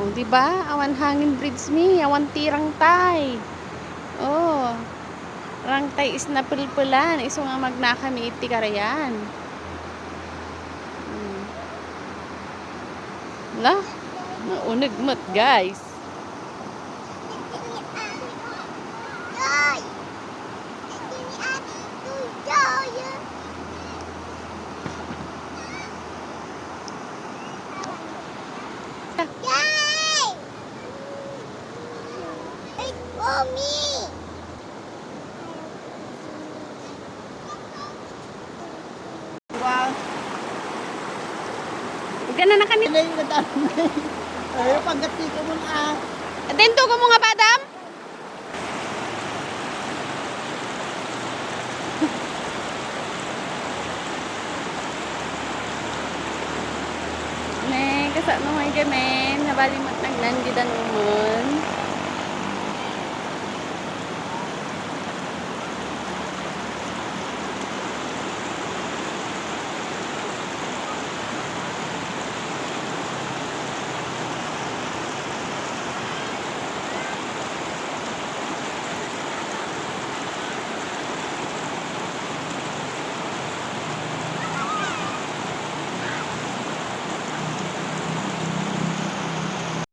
Oh, di ba? Awan hangin bridge mi, awan tirang tay. Oh. Rang tay is na pulpulan, iso nga magnaka mi iti karayan. Hmm. La, naunag mat guys. Joy! Me! Wow. Gana na kami. Dami. Ay, pagkati ko mo na. Atento ko mo nga badam. Ne, kasa naman kami. Nabalimat naglandidan umon.